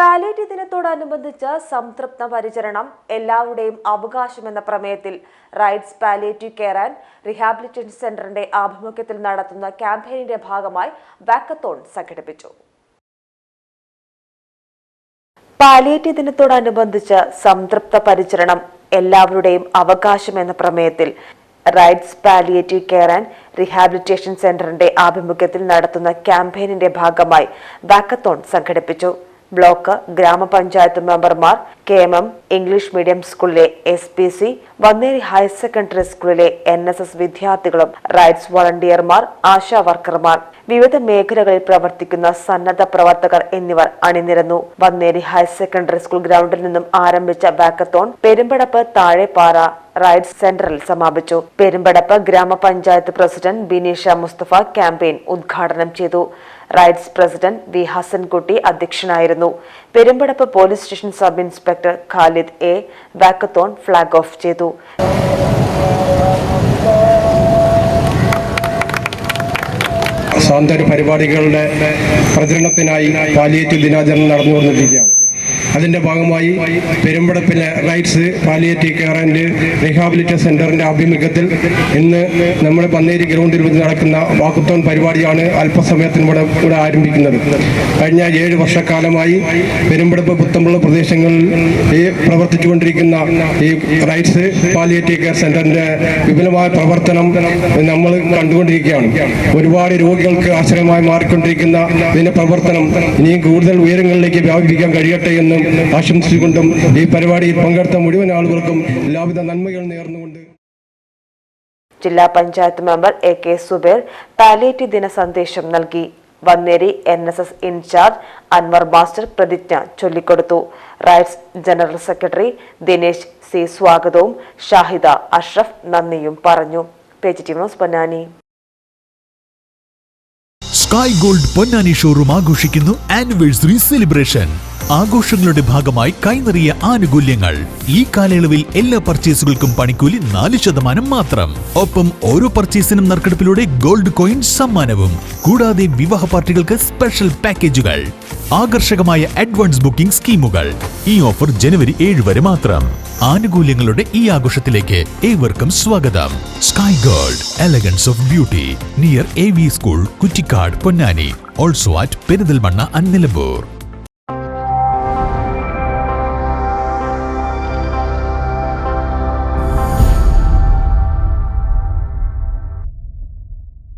Palliative ദിനത്തോടനുബന്ധിച്ച് സംതൃപ്ത പരിചരണം എല്ലാവരുടെയും അവകാശമെന്ന പ്രമേയത്തിൽ rights palliative care and rehabilitation സെന്ററിന്റെ ആഭിമുഖ്യത്തിൽ നടത്തുന്ന ക്യാമ്പയിനിന്റെ ഭാഗമായി വാക്കത്തോൺ സംഘടിപ്പിച്ചു. പാലേറ്റ് ദിനത്തോടനുബന്ധിച്ച് സംതൃപ്ത പരിചരണം എല്ലാവരുടെയും അവകാശം എന്ന പ്രമേയത്തിൽ rights palliative care and rehabilitation സെന്ററിന്റെ ആഭിമുഖ്യത്തിൽ നടത്തുന്ന ക്യാമ്പയിനിന്റെ ഭാഗമായി വാക്കത്തോൺ സംഘടിപ്പിച്ചു. ബ്ലോക്ക് ഗ്രാമപഞ്ചായത്ത് മെമ്പർമാർ K M M English medium സ്കൂളിലെ S P C Vanneri higher secondary സ്കൂളിലെ എൻ എസ് എസ് വിദ്യാർത്ഥികളും റൈറ്റ്സ് വളണ്ടിയർമാർ ആശാ വർക്കർമാർ. വിവിധ മേഖലകളിൽ പ്രവർത്തിക്കുന്ന സന്നദ്ധ പ്രവർത്തകർ എന്നിവർ അണിനിരന്നു. വന്നേരി ഹയർ സെക്കൻഡറി സ്കൂൾ ഗ്രൗണ്ടിൽ നിന്നും ആരംഭിച്ച വാക്കത്തോൺ പെരുമ്പടപ്പ് താഴെപ്പാറ റൈറ്റ്സ് സെന്ററിൽ സമാപിച്ചു. പെരുമ്പടപ്പ് ഗ്രാമപഞ്ചായത്ത് പ്രസിഡന്റ് ബിനീഷ മുസ്തഫ ക്യാമ്പയിൻ ഉദ്ഘാടനം ചെയ്തു. റൈറ്റ്സ് പ്രസിഡന്റ് വി ഹസൻകുട്ടി അധ്യക്ഷനായിരുന്നു. Perumpadappu police station sub inspector Khalid A walkathon flag off ചെയ്തു സ്വാതന്ത്ര്യ പരിപാടികളുടെ പ്രചരണത്തിനായി പാലിയേറ്റീവ് ദിനാചരണം നടന്നുകൊണ്ടിരിക്കുകയാണ് അതിന്റെ ഭാഗമായി പെരുമ്പടപ്പിലെ rights palliative care and rehabilitation സെന്ററിന്റെ ആഭിമുഖ്യത്തിൽ ഇന്ന് നമ്മുടെ പന്നേരി ഗ്രൗണ്ടിൽ വെച്ച് നടക്കുന്ന വാക്കുത്തോൺ പരിപാടിയാണ് അല്പസമയത്തിന് ഇവിടെ ഇവിടെ ആരംഭിക്കുന്നത്. കഴിഞ്ഞ ഏഴ് വർഷക്കാലമായി പെരുമ്പടപ്പ് പുത്തമ്പുള്ള പ്രദേശങ്ങളിൽ ഈ പ്രവർത്തിച്ചുകൊണ്ടിരിക്കുന്ന ഈ റൈറ്റ്സ് പാലിയേറ്റീവ് കെയർ സെന്ററിന്റെ വിപുലമായ പ്രവർത്തനം നമ്മൾ കണ്ടുകൊണ്ടിരിക്കുകയാണ്. ഒരുപാട് രോഗികൾക്ക് ആശ്രയമായി മാറിക്കൊണ്ടിരിക്കുന്ന ഇതിന്റെ പ്രവർത്തനം ഇനിയും കൂടുതൽ ഉയരങ്ങളിലേക്ക് വ്യാപിപ്പിക്കാൻ കഴിയട്ടെ എന്നും ആശംസിച്ചുകൊണ്ടും ഈ പരിപാടിയിൽ പങ്കെടുത്ത മുഴുവൻ ആളുകൾക്കും എല്ലാവിധ നന്മകൾ നേർന്നുകൊണ്ട് ജില്ലാ panchayat member A K Zubair palliative ദിന സന്ദേശം നൽകി. Vanneri N S S in-charge Anwar master പ്രതിജ്ഞ ചൊല്ലിക്കൊടുത്തു. Rights general secretary Dinesh C സ്വാഗതവും ഷാഹിദ അഷ്റഫ് നന്ദിയും പറഞ്ഞു. Page T Ponnani. Sky gold Ponnani showroom ആഘോഷിക്കുന്നു ആനിവേഴ്സറി സെലിബ്രേഷൻ ആഘോഷങ്ങളുടെ ഭാഗമായി കൈനിറിയ ആനുകൂല്യങ്ങൾ. ഈ കാലയളവിൽ എല്ലാ പർച്ചേസുകൾക്കും പണിക്കൂലി നാല് ശതമാനം മാത്രം. ഒപ്പം ഓരോ പർച്ചേസിനും നറുക്കെടുപ്പിലൂടെ ഗോൾഡ് കോയിൻ സമ്മാനവും. കൂടാതെ വിവാഹ പാർട്ടികൾക്ക് സ്പെഷ്യൽ പാക്കേജുകൾ ആകർഷകമായ അഡ്വാൻസ് ബുക്കിംഗ് സ്കീമുകൾ. ഈ ഓഫർ ജനുവരി ഏഴ് വരെ മാത്രം. ആനുകൂല്യങ്ങളുടെ ഈ ആഘോഷത്തിലേക്ക് ഏവർക്കും സ്വാഗതം. Sky Gold elegance of beauty near A V school Kuttikkad Ponnani also at Perinthalmanna അന്നിലമ്പൂർ